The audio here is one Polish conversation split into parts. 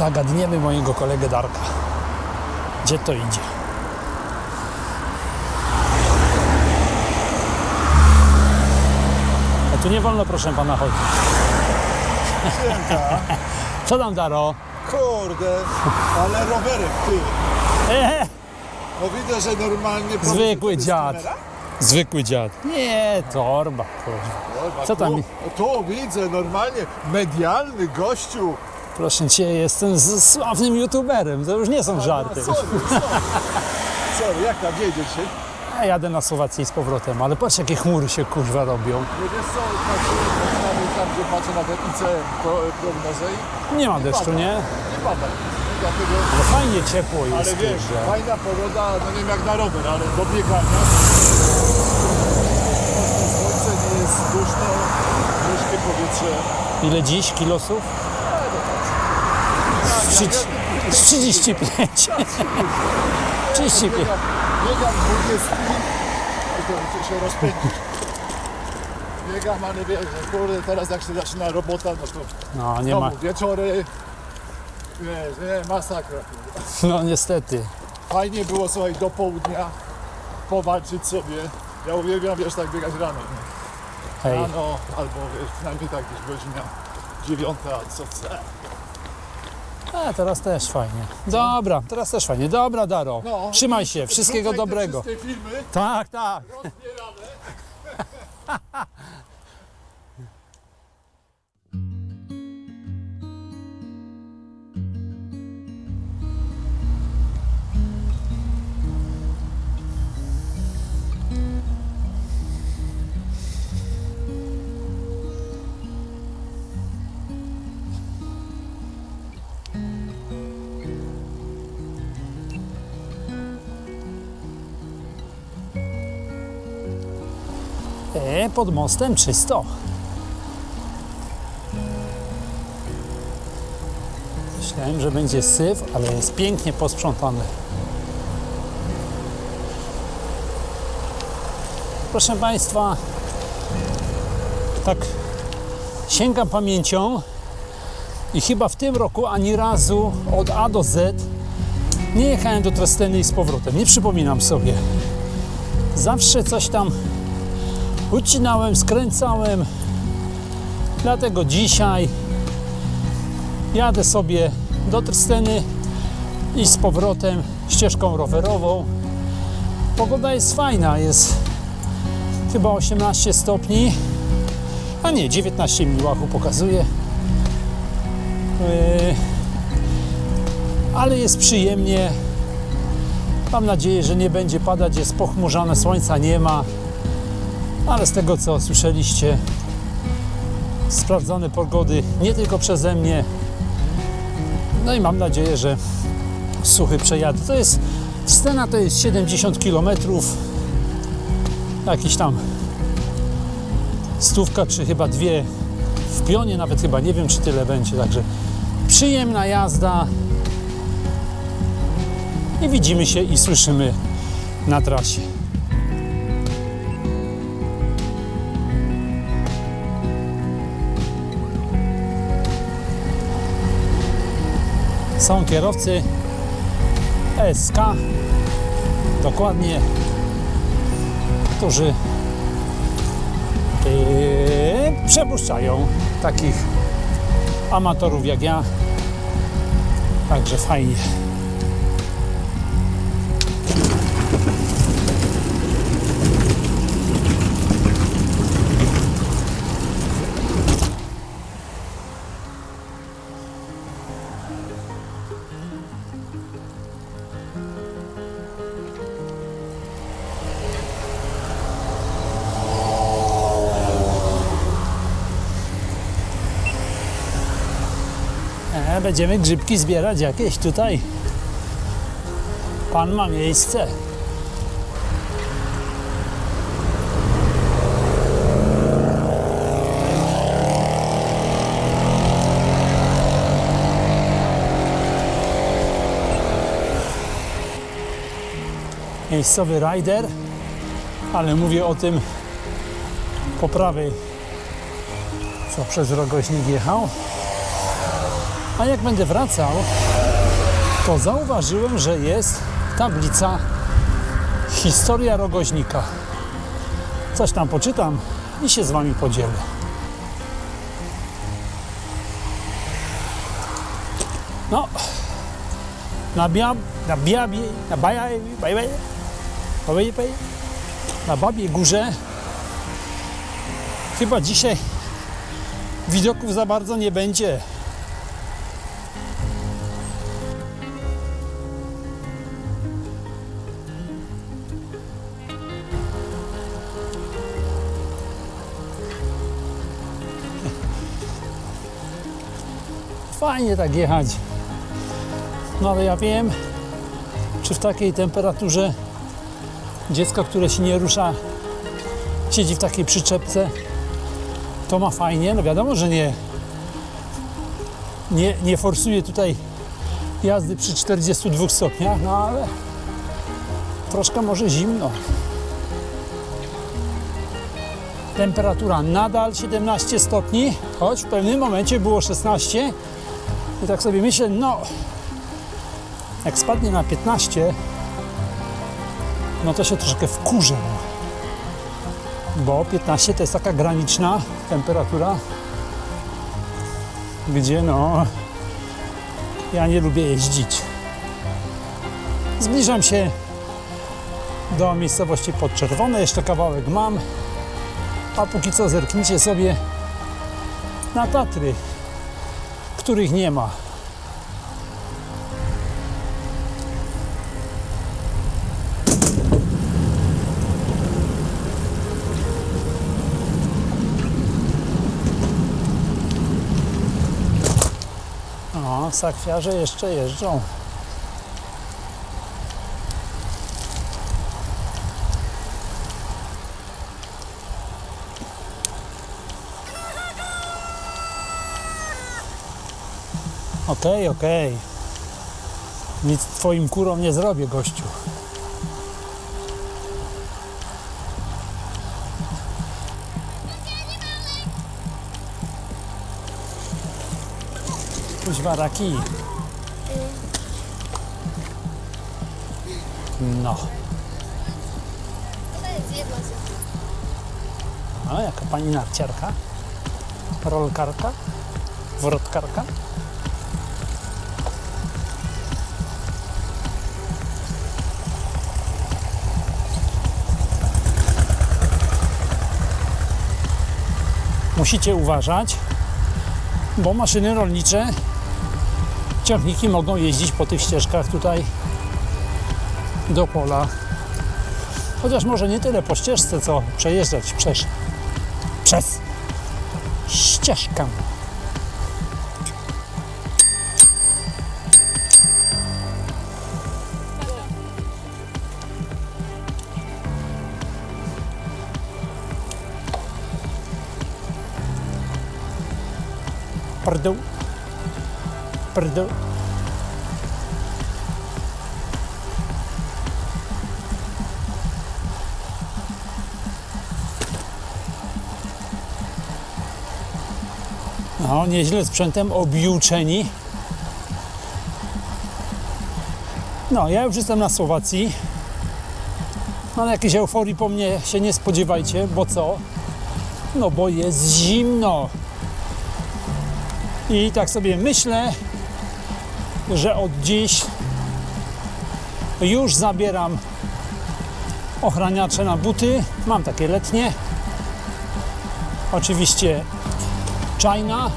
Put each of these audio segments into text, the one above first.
zagadniemy mojego kolegę Darka. Gdzie to idzie? A tu nie wolno, proszę pana, chodzić. Co tam, Daro? Kurde, ale rowerek ty. Eee, No widzę, że normalnie... zwykły dziad. Zwykły dziad. Nie, torba. kurwa. Dobra, Co tam Tu, tu widzę normalnie medialny gościu. Proszę cię, jestem z sławnym youtuberem. To już nie są żarty. Sorry, sorry. sorry, jak tam jedzie dzisiaj? Ja jadę na Słowację i z powrotem, ale patrz jakie chmury się kurwa robią. Nie wiesz co, patrzyłem tam, gdzie patrzę na ten ICM pro, prognozę i Nie ma deszczu, nie? nie pada. Dlatego, Ale fajnie ciepło jest, ale wiesz, fajna pogoda, no nie wiem jak na rower, ale do biegania. Mocne słońce, nie jest duszno, gorzkie powietrze. Ile dziś kilosów? Z trzy- z 35. 35. Biegam, biegam 20 i to się rozpędzić. Biegam, ale wiesz, kurde, teraz jak się zaczyna robota, no to No nie ma. znowu wieczory, wiesz, nie, masakra. kurde. No niestety. Fajnie było, słuchaj, do południa powalczyć sobie. Ja uwielbiam, wiesz, tak biegać rano. nie? Hej. Rano, albo wiesz, przynajmniej tak gdzieś godzina dziewiąta, co chce. A teraz też fajnie. Dobra, teraz też fajnie. Dobra, Daro. No. Trzymaj się. Wszystkiego dobrego. wszystkie filmy Tak, tak. rozbierane. E, pod mostem czysto. Myślałem, że będzie syf, ale jest pięknie posprzątany. Proszę Państwa, tak sięgam pamięcią i chyba w tym roku ani razu od A do Z nie jechałem do Trosteny i z powrotem. Nie przypominam sobie. Zawsze coś tam ucinałem, skręcałem. Dlatego dzisiaj jadę sobie do Trsteny i z powrotem ścieżką rowerową. Pogoda jest fajna, jest chyba 18 stopni, a nie, 19 mi łachu pokazuje. Yy, ale jest przyjemnie. Mam nadzieję, że nie będzie padać, jest pochmurzane, słońca nie ma ale z tego co słyszeliście, sprawdzone pogody nie tylko przeze mnie. No i mam nadzieję, że suchy przejadę. To jest scena to jest 70 km. Jakiś tam stówka, czy chyba dwie w pionie, nawet chyba nie wiem, czy tyle będzie. Także przyjemna jazda. I widzimy się i słyszymy na trasie. Są kierowcy SK dokładnie którzy yy, przepuszczają takich amatorów jak ja. Także fajnie będziemy grzybki zbierać jakieś tutaj. Pan ma miejsce. Miejscowy rider, ale mówię o tym po prawej, co przez rogoźnik jechał. A jak będę wracał, to zauważyłem, że jest tablica Historia Rogoźnika. Coś tam poczytam i się z Wami podzielę. No, na bia, na biabie, na baja, baj, baj, baj, baj, na babie górze chyba dzisiaj widoków za bardzo nie będzie. Fajnie tak jechać. No ale ja wiem, czy w takiej temperaturze dziecko, które się nie rusza, siedzi w takiej przyczepce, to ma fajnie. No wiadomo, że nie, nie, nie forsuje tutaj jazdy przy 42 stopniach, no ale troszkę może zimno. Temperatura nadal 17 stopni, choć w pewnym momencie było 16. I tak sobie myślę, no jak spadnie na 15, no to się troszkę wkurzę. Bo 15 to jest taka graniczna temperatura, gdzie no ja nie lubię jeździć. Zbliżam się do miejscowości Podczerwone, jeszcze kawałek mam, a póki co zerknijcie sobie na Tatry, których nie ma. O, sakwiarze jeszcze jeżdżą. Okej, okej. Nic twoim kurom nie zrobię, gościu. Kuźwa raki. No. A jaka pani narciarka? Rolkarka? Wrotkarka? Musicie uważać, bo maszyny rolnicze, ciągniki mogą jeździć po tych ścieżkach tutaj do pola. Chociaż może nie tyle po ścieżce, co przejeżdżać przez, przez ścieżkę. Pardon. Pardon. No, nieźle sprzętem objuczeni. No, ja już jestem na Słowacji. Ale jakiejś euforii po mnie się nie spodziewajcie, bo co? No, bo jest zimno. I tak sobie myślę, że od dziś już zabieram ochraniacze na buty. Mam takie letnie. Oczywiście czajna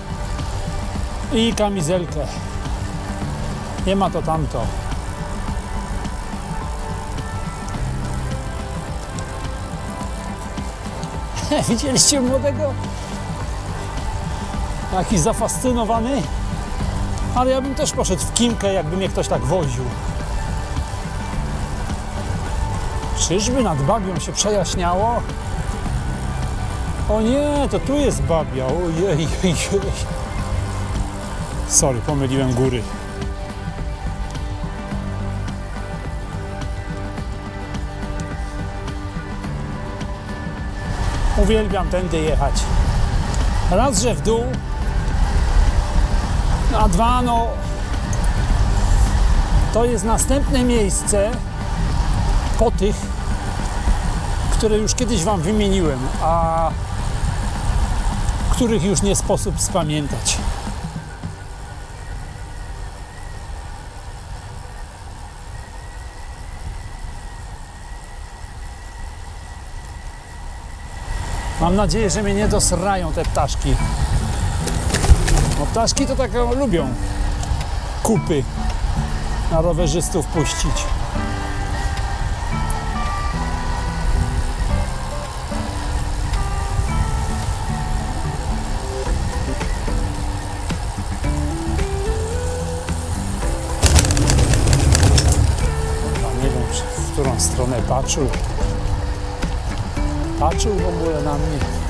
i kamizelkę. Nie ma to tamto. Widzieliście młodego? Jakiś zafascynowany. Ale ja bym też poszedł w Kimkę, jakby mnie ktoś tak woził. Czyżby nad Babią się przejaśniało? O nie, to tu jest Babia. Ojej, ojej. Sorry, pomyliłem góry. Uwielbiam tędy jechać. Raz, że w dół, A dwa, no to jest następne miejsce po tych, które już kiedyś Wam wymieniłem, a których już nie sposób spamiętać. Mam nadzieję, że mnie nie dosrają te ptaszki. No ptaszki to tak lubią kupy na rowerzystów puścić. W którą stronę patrzył. Patrzył w ogóle na mnie.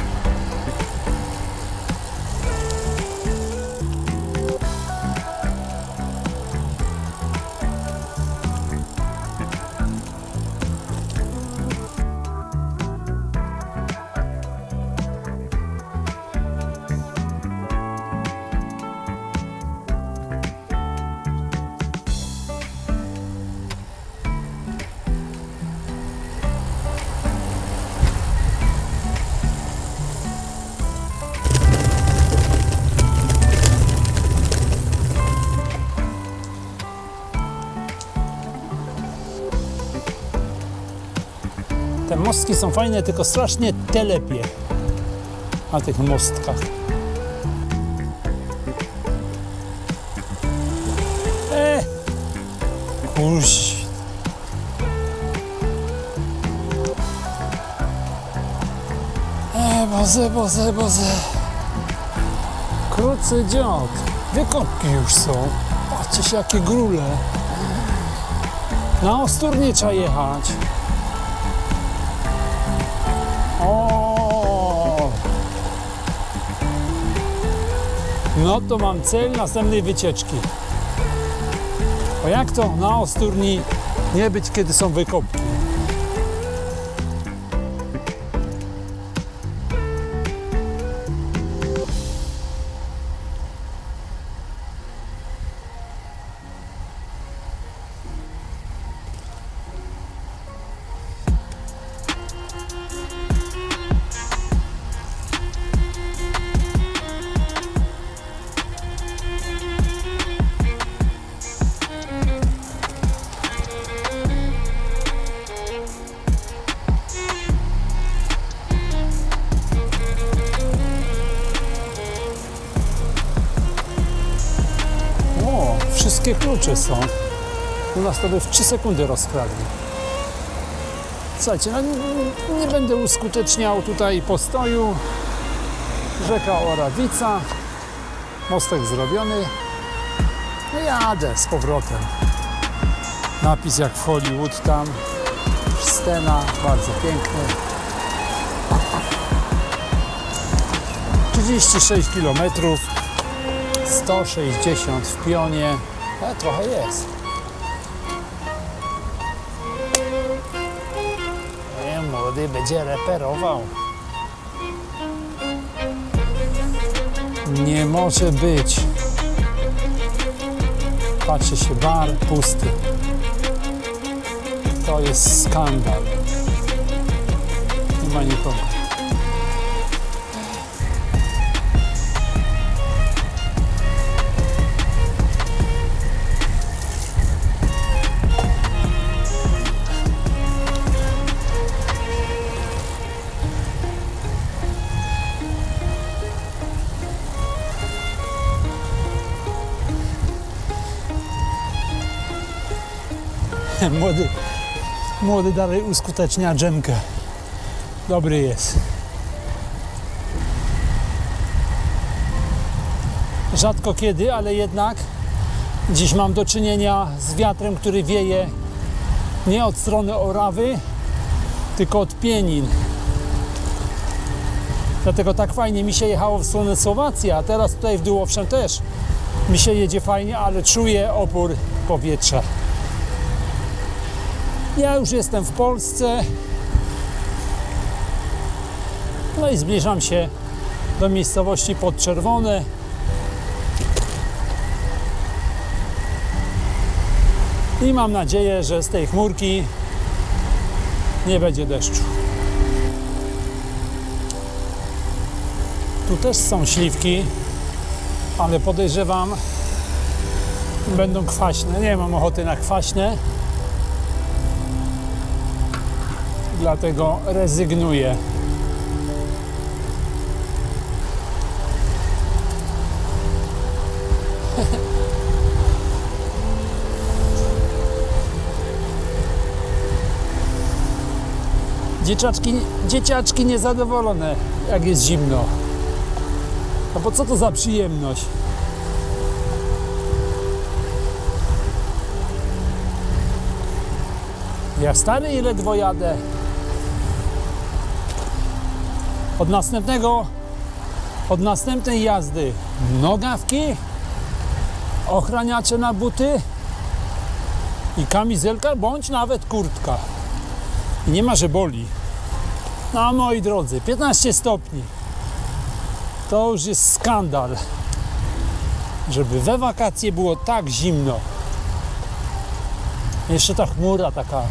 Mostki są fajne, tylko strasznie telepie na tych mostkach. E, kuś. E, boze, boze, boze. Krucy dziot. Wykopki już są. Patrzcie się, jakie grule. Na Ostur nie trzeba jechać. No to mam cel następnej wycieczki. Bo jak to na Osturni nie być, kiedy są wykopki? Klucze są. U nas to by w 3 sekundy rozkradli. Słuchajcie, no nie, będę uskuteczniał tutaj postoju. Rzeka Orawica. Mostek zrobiony. No jadę z powrotem. Napis jak w Hollywood tam. Scena, bardzo piękny. 36 km 160 w pionie. Trochę jest. Nie, młody będzie reperował. Nie może być. Patrzy się, bar pusty. To jest skandal. Nie ma nikogo. Młody, młody dalej uskutecznia dżemkę. Dobry jest. Rzadko kiedy, ale jednak dziś mam do czynienia z wiatrem, który wieje nie od strony Orawy, tylko od Pienin. Dlatego tak fajnie mi się jechało w stronę Słowacji, a teraz tutaj w dół owszem też mi się jedzie fajnie, ale czuję opór powietrza. Ja już jestem w Polsce. No i zbliżam się do miejscowości Podczerwone. I mam nadzieję, że z tej chmurki nie będzie deszczu. Tu też są śliwki, ale podejrzewam, będą kwaśne. Nie mam ochoty na kwaśne. Dlatego rezygnuję. Dzieciaczki, dzieciaczki niezadowolone, jak jest zimno. No bo co to za przyjemność? Ja stary i ledwo jadę. Od następnego, od następnej jazdy nogawki, ochraniacze na buty i kamizelka, bądź nawet kurtka. I nie ma, że boli. No moi drodzy, 15 stopni. To już jest skandal, żeby we wakacje było tak zimno. Jeszcze ta chmura taka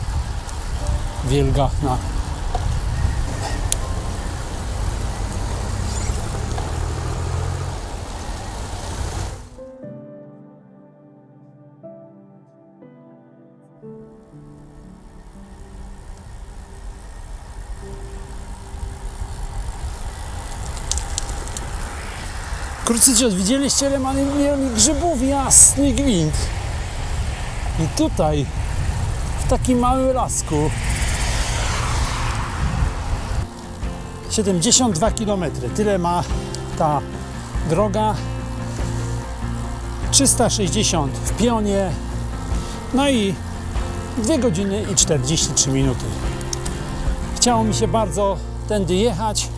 wielgachna. Krucyciot, widzieliście ile mamy grzybów? Jasny gwint. I tutaj, w takim małym lasku, 72 km. Tyle ma ta droga. 360 w pionie. No i 2 godziny i 43 minuty. Chciało mi się bardzo tędy jechać.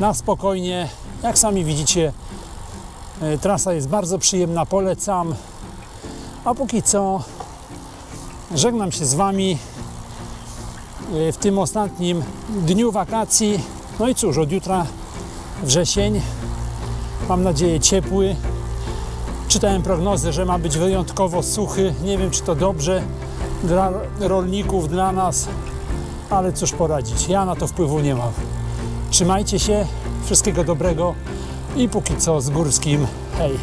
Na spokojnie. Jak sami widzicie, e, trasa jest bardzo przyjemna, polecam. A póki co żegnam się z Wami e, w tym ostatnim dniu wakacji. No i cóż, od jutra wrzesień. Mam nadzieję ciepły. Czytałem prognozy, że ma być wyjątkowo suchy. Nie wiem, czy to dobrze dla rolników, dla nas, ale cóż poradzić. Ja na to wpływu nie mam. Trzymajcie się, wszystkiego dobrego i póki co z górskim hej.